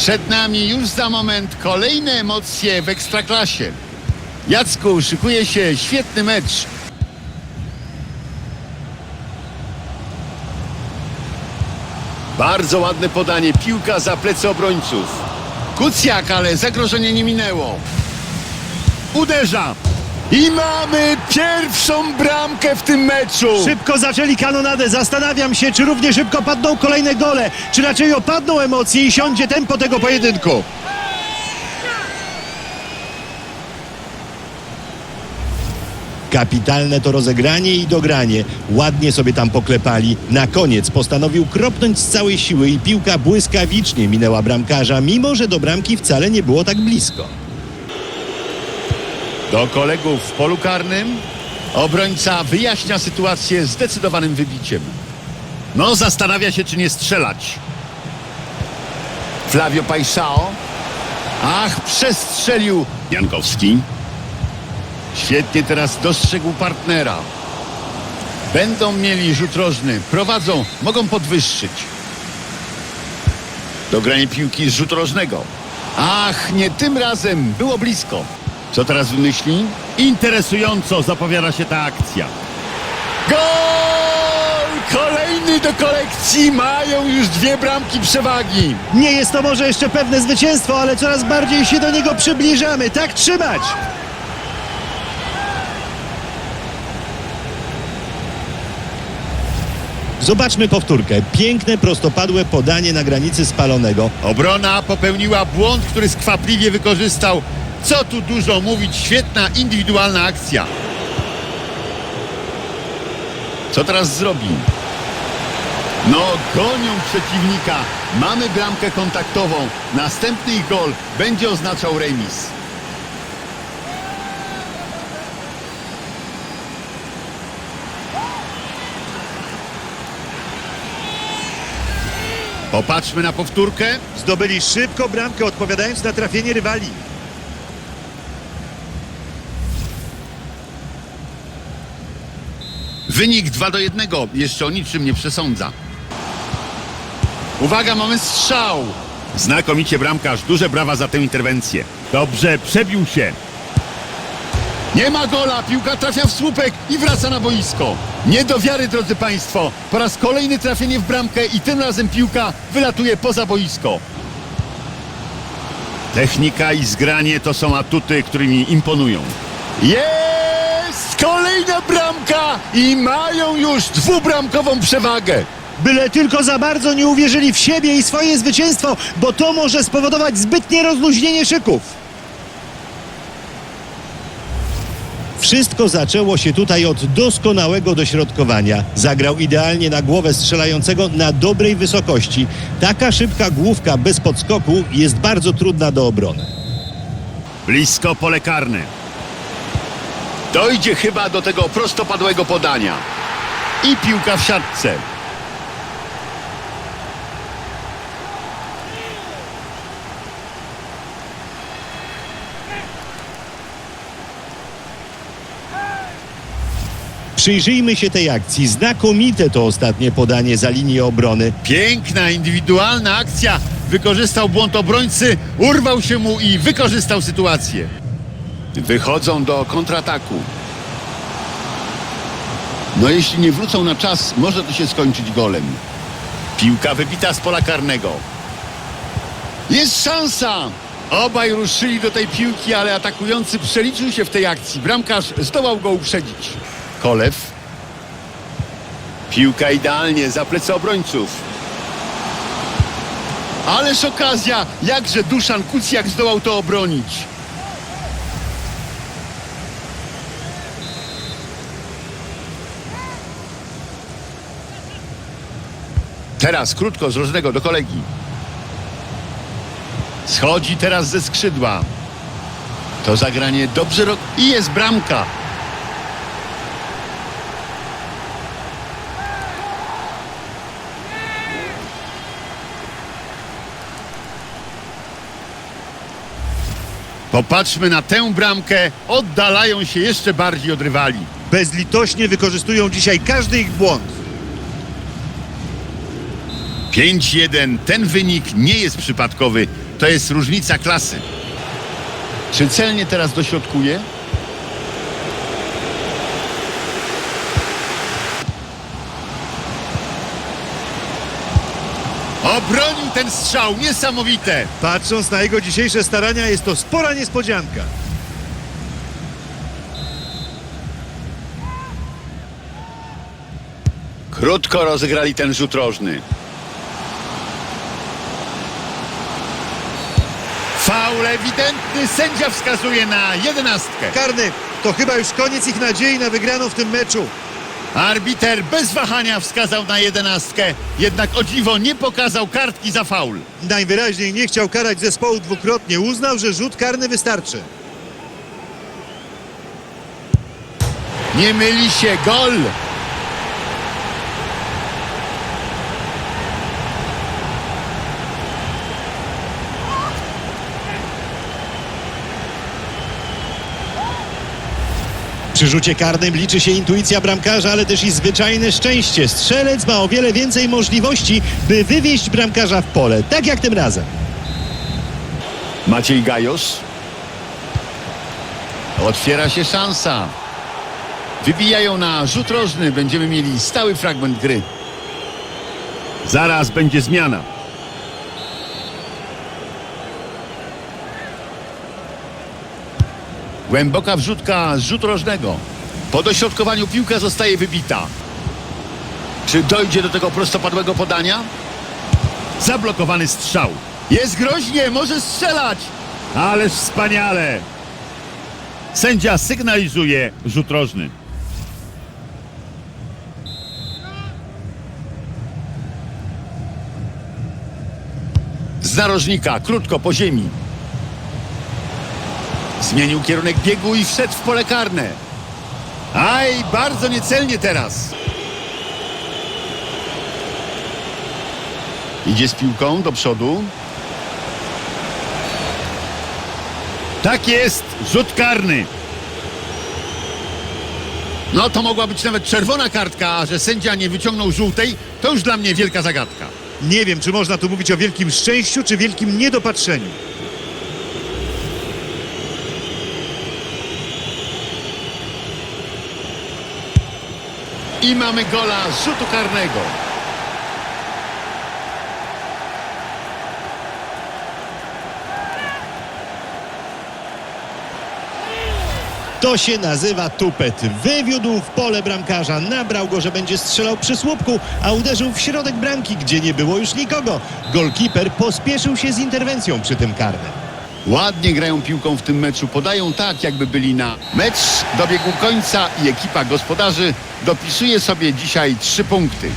Przed nami już za moment kolejne emocje w Ekstraklasie. Jacku, szykuje się świetny mecz. Bardzo ładne podanie, piłka za plecy obrońców. Kucjak, ale zagrożenie nie minęło. Uderza. I mamy pierwszą bramkę w tym meczu. Szybko zaczęli kanonadę. Zastanawiam się, czy równie szybko padną kolejne gole, czy raczej opadną emocje i siądzie tempo tego pojedynku. Kapitalne to rozegranie i dogranie. Ładnie sobie tam poklepali. Na koniec postanowił kropnąć z całej siły i piłka błyskawicznie minęła bramkarza, mimo że do bramki wcale nie było tak blisko. Do kolegów w polu karnym. Obrońca wyjaśnia sytuację zdecydowanym wybiciem. No, zastanawia się, czy nie strzelać. Flavio Paisao. Ach, przestrzelił Jankowski. Świetnie teraz dostrzegł partnera. Będą mieli rzut rożny. Prowadzą, mogą podwyższyć. Dogranie piłki z rzutu rożnego. Ach, nie tym razem. Było blisko. Co teraz wymyśli? Interesująco zapowiada się ta akcja. Gol! Kolejny do kolekcji. Mają już dwie bramki przewagi. Nie jest to może jeszcze pewne zwycięstwo, ale coraz bardziej się do niego przybliżamy. Tak trzymać! Zobaczmy powtórkę. Piękne, prostopadłe podanie na granicy spalonego. Obrona popełniła błąd, który skwapliwie wykorzystał. Co tu dużo mówić, świetna indywidualna akcja. Co teraz zrobi? No, gonią przeciwnika. Mamy bramkę kontaktową. Następny gol będzie oznaczał remis. Popatrzmy na powtórkę. Zdobyli szybko bramkę, odpowiadając na trafienie rywali. Wynik 2 do 1. Jeszcze o niczym nie przesądza. Uwaga, mamy strzał. Znakomicie bramkarz. Duże brawa za tę interwencję. Dobrze, przebił się. Nie ma gola. Piłka trafia w słupek i wraca na boisko. Nie do wiary, drodzy Państwo. Po raz kolejny trafienie w bramkę i tym razem piłka wylatuje poza boisko. Technika i zgranie to są atuty, którymi imponują. Jest! Kolejna bramka i mają już dwubramkową przewagę. Byle tylko za bardzo nie uwierzyli w siebie i swoje zwycięstwo, bo to może spowodować zbytnie rozluźnienie szyków. Wszystko zaczęło się tutaj od doskonałego dośrodkowania. Zagrał idealnie na głowę strzelającego na dobrej wysokości. Taka szybka główka bez podskoku jest bardzo trudna do obrony. Blisko pole karne. Dojdzie chyba do tego prostopadłego podania. I piłka w siatce. Przyjrzyjmy się tej akcji. Znakomite to ostatnie podanie za linię obrony. Piękna, indywidualna akcja. Wykorzystał błąd obrońcy, urwał się mu i wykorzystał sytuację. Wychodzą do kontrataku. No jeśli nie wrócą na czas, może to się skończyć golem. Piłka wybita z pola karnego. Jest szansa! Obaj ruszyli do tej piłki, ale atakujący przeliczył się w tej akcji. Bramkarz zdołał go uprzedzić. Kolew. Piłka idealnie za plecy obrońców. Ależ okazja! Jakże Duszan Kucjak zdołał to obronić. Teraz krótko z różnego do kolegi. Schodzi teraz ze skrzydła. To zagranie dobrze ro... i jest bramka. Popatrzmy na tę bramkę. Oddalają się jeszcze bardziej od rywali. Bezlitośnie wykorzystują dzisiaj każdy ich błąd. 5-1. Ten wynik nie jest przypadkowy. To jest różnica klasy. Czy celnie teraz dośrodkuje? Obronił ten strzał, niesamowite! Patrząc na jego dzisiejsze starania, jest to spora niespodzianka. Krótko rozegrali ten rzut rożny. Faul ewidentny, sędzia wskazuje na jedenastkę. Karny, to chyba już koniec ich nadziei na wygraną w tym meczu. Arbiter bez wahania wskazał na jedenastkę, jednak o dziwo nie pokazał kartki za faul. Najwyraźniej nie chciał karać zespołu dwukrotnie. Uznał, że rzut karny wystarczy. Nie myli się, gol! Przy rzucie karnym liczy się intuicja bramkarza, ale też i zwyczajne szczęście. Strzelec ma o wiele więcej możliwości, by wywieźć bramkarza w pole, tak jak tym razem. Maciej Gajos. Otwiera się szansa. Wybijają na rzut rożny. Będziemy mieli stały fragment gry. Zaraz będzie zmiana. Głęboka wrzutka z rzutu rożnego. Po dośrodkowaniu piłka zostaje wybita. Czy dojdzie do tego prostopadłego podania? Zablokowany strzał. Jest groźnie, może strzelać. Ależ wspaniale. Sędzia sygnalizuje rzut rożny. Z narożnika, krótko po ziemi. Zmienił kierunek biegu i wszedł w pole karne. Aj, bardzo niecelnie teraz. Idzie z piłką do przodu. Tak jest, rzut karny. No to mogła być nawet czerwona kartka, a że sędzia nie wyciągnął żółtej, to już dla mnie wielka zagadka. Nie wiem, czy można tu mówić o wielkim szczęściu, czy wielkim niedopatrzeniu. I mamy gola z rzutu karnego. To się nazywa tupet. Wywiódł w pole bramkarza, nabrał go, że będzie strzelał przy słupku, a uderzył w środek bramki, gdzie nie było już nikogo. Golkiper pospieszył się z interwencją przy tym karnym. Ładnie grają piłką w tym meczu, podają tak, jakby byli na mecz. Dobiegł końca i ekipa gospodarzy dopisuje sobie dzisiaj trzy punkty.